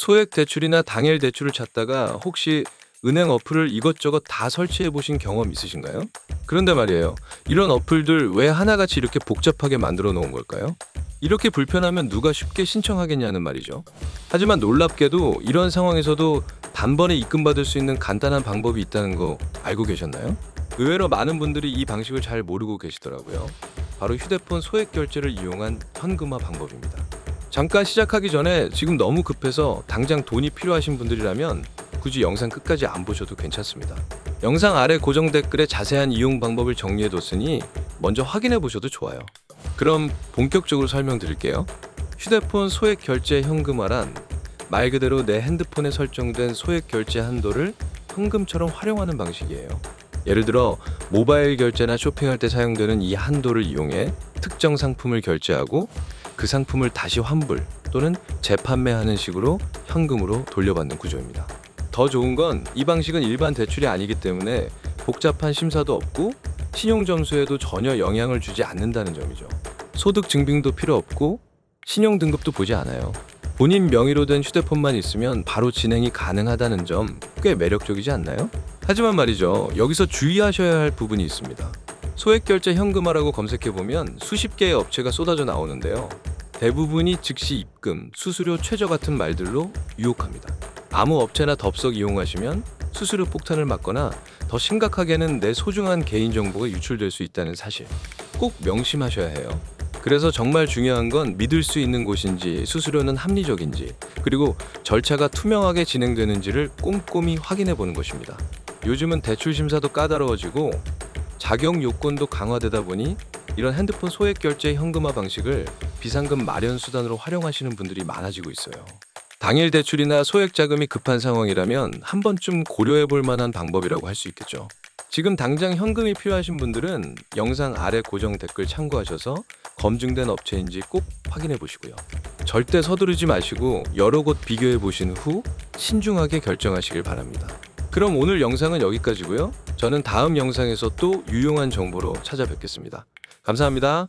소액 대출이나 당일 대출을 찾다가 혹시 은행 어플을 이것저것 다 설치해 보신 경험 있으신가요? 그런데 말이에요. 이런 어플들 왜 하나같이 이렇게 복잡하게 만들어 놓은 걸까요? 이렇게 불편하면 누가 쉽게 신청하겠냐는 말이죠. 하지만 놀랍게도 이런 상황에서도 단번에 입금받을 수 있는 간단한 방법이 있다는 거 알고 계셨나요? 의외로 많은 분들이 이 방식을 잘 모르고 계시더라고요. 바로 휴대폰 소액 결제를 이용한 현금화 방법입니다. 잠깐 시작하기 전에 지금 너무 급해서 당장 돈이 필요하신 분들이라면 굳이 영상 끝까지 안 보셔도 괜찮습니다. 영상 아래 고정 댓글에 자세한 이용 방법을 정리해뒀으니 먼저 확인해 보셔도 좋아요. 그럼 본격적으로 설명드릴게요. 휴대폰 소액 결제 현금화란 말 그대로 내 핸드폰에 설정된 소액 결제 한도를 현금처럼 활용하는 방식이에요. 예를 들어 모바일 결제나 쇼핑할 때 사용되는 이 한도를 이용해 특정 상품을 결제하고 그 상품을 다시 환불 또는 재판매하는 식으로 현금으로 돌려받는 구조입니다. 더 좋은 건 이 방식은 일반 대출이 아니기 때문에 복잡한 심사도 없고 신용 점수에도 전혀 영향을 주지 않는다는 점이죠. 소득 증빙도 필요 없고 신용 등급도 보지 않아요. 본인 명의로 된 휴대폰만 있으면 바로 진행이 가능하다는 점 꽤 매력적이지 않나요? 하지만 말이죠. 여기서 주의하셔야 할 부분이 있습니다. 소액 결제 현금화라고 검색해 보면 수십 개의 업체가 쏟아져 나오는데요. 대부분이 즉시 입금, 수수료 최저 같은 말들로 유혹합니다. 아무 업체나 덥석 이용하시면 수수료 폭탄을 맞거나 더 심각하게는 내 소중한 개인 정보가 유출될 수 있다는 사실 꼭 명심하셔야 해요. 그래서 정말 중요한 건 믿을 수 있는 곳인지 수수료는 합리적인지 그리고 절차가 투명하게 진행되는지를 꼼꼼히 확인해 보는 것입니다. 요즘은 대출 심사도 까다로워지고 자격 요건도 강화되다 보니 이런 핸드폰 소액 결제 현금화 방식을 비상금 마련 수단으로 활용하시는 분들이 많아지고 있어요. 당일 대출이나 소액 자금이 급한 상황이라면 한 번쯤 고려해 볼 만한 방법이라고 할 수 있겠죠. 지금 당장 현금이 필요하신 분들은 영상 아래 고정 댓글 참고하셔서 검증된 업체인지 꼭 확인해 보시고요. 절대 서두르지 마시고 여러 곳 비교해 보신 후 신중하게 결정하시길 바랍니다. 그럼 오늘 영상은 여기까지고요. 저는 다음 영상에서 또 유용한 정보로 찾아뵙겠습니다. 감사합니다.